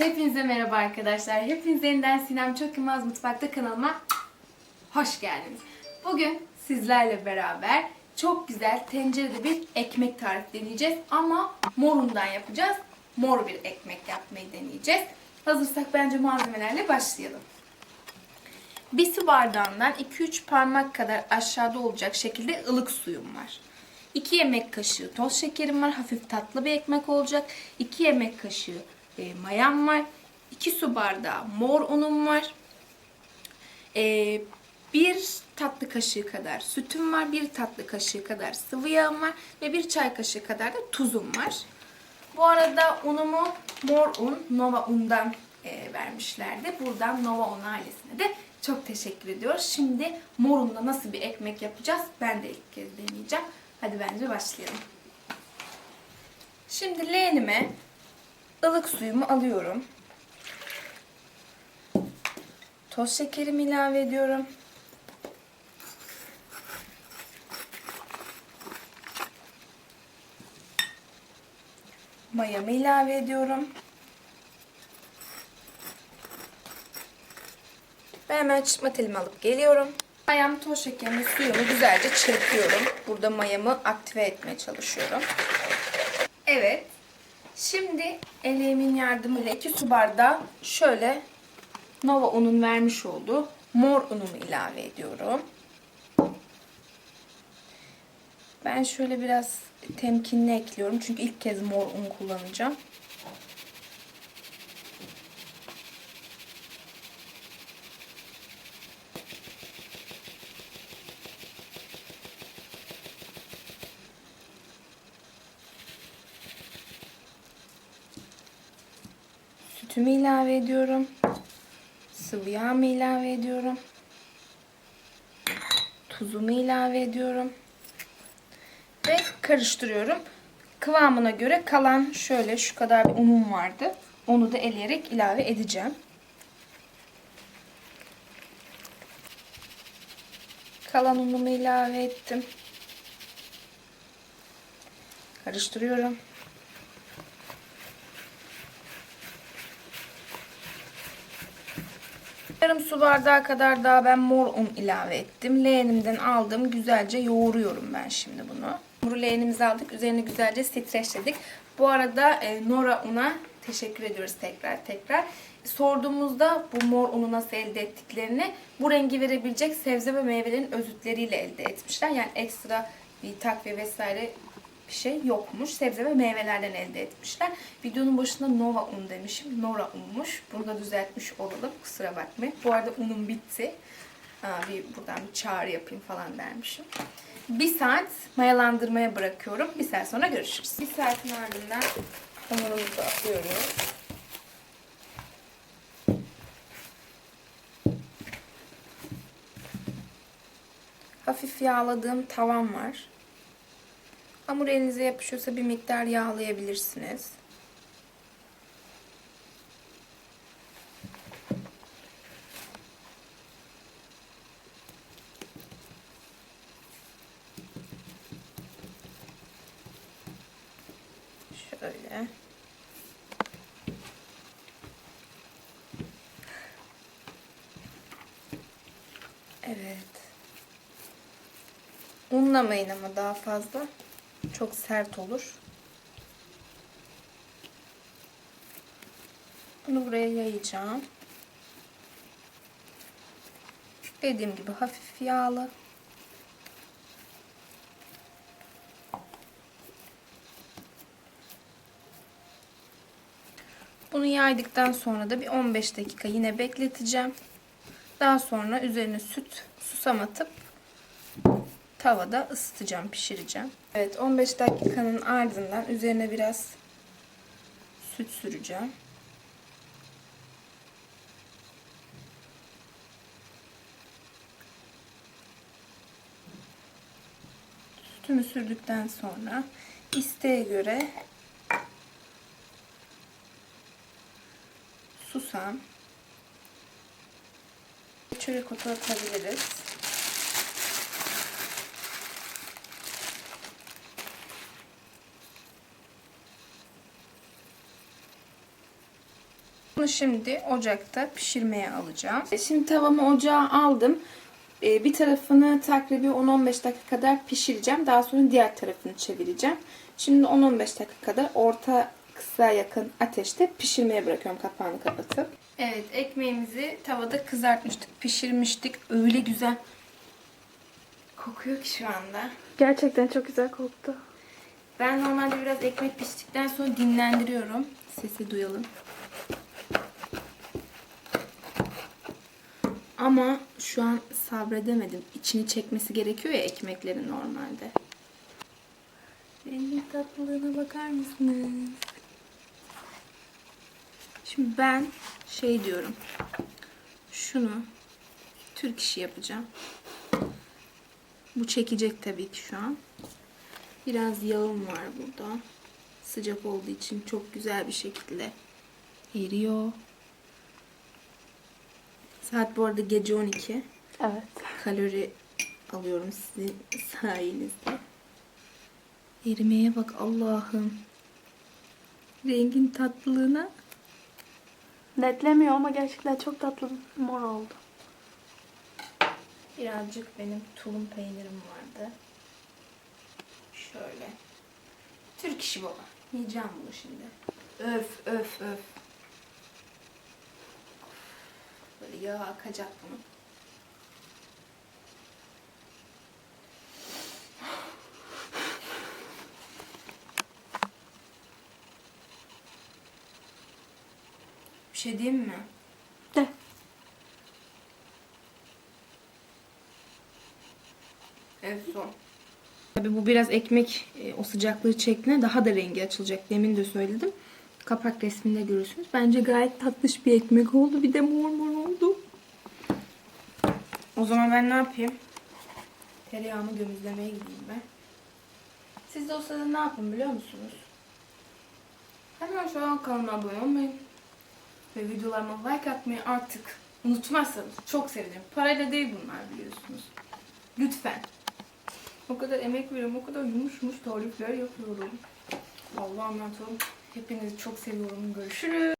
Hepinize merhaba arkadaşlar. Hepiniz yeniden Sinem Çok Yılmaz Mutfakta kanalıma hoş geldiniz. Bugün sizlerle beraber çok güzel tencerede bir ekmek tarifi deneyeceğiz. Ama morundan yapacağız. Mor bir ekmek yapmayı deneyeceğiz. Hazırsak bence malzemelerle başlayalım. Bir su bardağından 2-3 parmak kadar aşağıda olacak şekilde ılık suyum var. 2 yemek kaşığı toz şekerim var. Hafif tatlı bir ekmek olacak. 2 yemek kaşığı e, mayam var. 2 su bardağı mor unum var. E, bir tatlı kaşığı kadar sütüm var. Bir tatlı kaşığı kadar sıvı yağım var. Ve bir çay kaşığı kadar da tuzum var. Bu arada unumu mor un, Nova undan e, vermişlerdi. Buradan Nova un ailesine de çok teşekkür ediyoruz. Şimdi mor unla nasıl bir ekmek yapacağız? Ben de ilk kez deneyeceğim. Hadi bence başlayalım. Şimdi leğenime ılık suyumu alıyorum. Toz şekerimi ilave ediyorum. Mayamı ilave ediyorum. Ben hemen çırpma telimi alıp geliyorum. Mayam, toz şekerini, suyumu güzelce çırpıyorum. Burada mayamı aktive etmeye çalışıyorum. Evet. Şimdi eleğimin yardımıyla 2 su bardağı şöyle Nova unun vermiş olduğu mor unumu ilave ediyorum. Ben şöyle biraz temkinli ekliyorum. Çünkü ilk kez mor un kullanacağım. Sütümü ilave ediyorum. Sıvı yağımı ilave ediyorum. Tuzumu ilave ediyorum. Ve karıştırıyorum. Kıvamına göre kalan şöyle şu kadar bir unum vardı. Onu da eleyerek ilave edeceğim. Kalan unumu ilave ettim. Karıştırıyorum. Yarım su bardağı kadar daha ben mor un ilave ettim. Leğenimden aldım. Güzelce yoğuruyorum ben şimdi bunu. Hamuru leğenimize aldık. Üzerini güzelce streçledik. Bu arada e, Nora Un'a teşekkür ediyoruz tekrar tekrar. Sorduğumuzda bu mor unu nasıl elde ettiklerini bu rengi verebilecek sebze ve meyvelerin özütleriyle elde etmişler. Yani ekstra bir takviye vesaire bir şey yokmuş. Sebze ve meyvelerden elde etmişler. Videonun başında Nova un demişim. Nora unmuş. Bunu da düzeltmiş olalım. Kusura bakmayın. Bu arada unum bitti. Aa, bir buradan bir çağrı yapayım falan dermişim. Bir saat mayalandırmaya bırakıyorum. Bir saat sonra görüşürüz. Bir saatin ardından hamurumuzu atıyoruz. Hafif yağladığım tavam var. Hamur elinize yapışıyorsa bir miktar yağlayabilirsiniz. Şöyle. Evet. Unlamayın ama daha fazla. Çok sert olur. Bunu buraya yayacağım. Dediğim gibi hafif yağlı. Bunu yaydıktan sonra da bir 15 dakika yine bekleteceğim. Daha sonra üzerine süt, susam atıp tavada ısıtacağım, pişireceğim. Evet 15 dakikanın ardından üzerine biraz süt süreceğim. Sütümü sürdükten sonra isteğe göre susam, çörek otu atabiliriz. Bunu şimdi ocakta pişirmeye alacağım. E, Şimdi tavamı ocağa aldım. E, Bir tarafını takribi 10-15 dakika kadar pişireceğim. Daha sonra diğer tarafını çevireceğim. Şimdi 10-15 dakika kadar orta kısa yakın ateşte pişirmeye bırakıyorum kapağını kapatıp. Evet ekmeğimizi tavada kızartmıştık, pişirmiştik. Öyle güzel kokuyor ki şu anda. Gerçekten çok güzel koktu. Ben normalde biraz ekmek piştikten sonra dinlendiriyorum. Sesi duyalım. Ama şu an sabredemedim. İçini çekmesi gerekiyor ya ekmeklerin normalde. Rengin tatlılığına bakar mısınız? Şimdi ben şey diyorum. Şunu Türk işi yapacağım. Bu çekecek tabii ki şu an. Biraz yağım var burada. Sıcak olduğu için çok güzel bir şekilde eriyor. Saat bu arada gece 12. Evet. Kalori alıyorum sizin sayenizde. Erimeye bak Allah'ım. Rengin tatlılığına. Netlemiyor ama gerçekten çok tatlı mor oldu. Birazcık benim tulum peynirim vardı. Şöyle. Türk işi baba. Yiyeceğim bunu şimdi. Öf öf öf. Böyle yağ akacak bunun. Bir şey diyeyim mi? De. Evet son. Tabii bu biraz ekmek e, o sıcaklığı çektiğinde daha da rengi açılacak. Demin de söyledim. Kapak resminde görürsünüz. Bence gayet tatlış bir ekmek oldu. Bir de mor mor oldu. O zaman ben ne yapayım? Tereyağımı gömüzlemeye gideyim ben. Siz de o sırada ne yapın biliyor musunuz? Hemen şu an kanalıma abone olmayı ve videolarıma like atmayı artık unutmazsanız çok sevinirim. Parayla değil bunlar biliyorsunuz. Lütfen. O kadar emek veriyorum, o kadar yumuş yumuş tarifler yapıyorum. Allah'a emanet olun. Hepinizi çok seviyorum. Görüşürüz.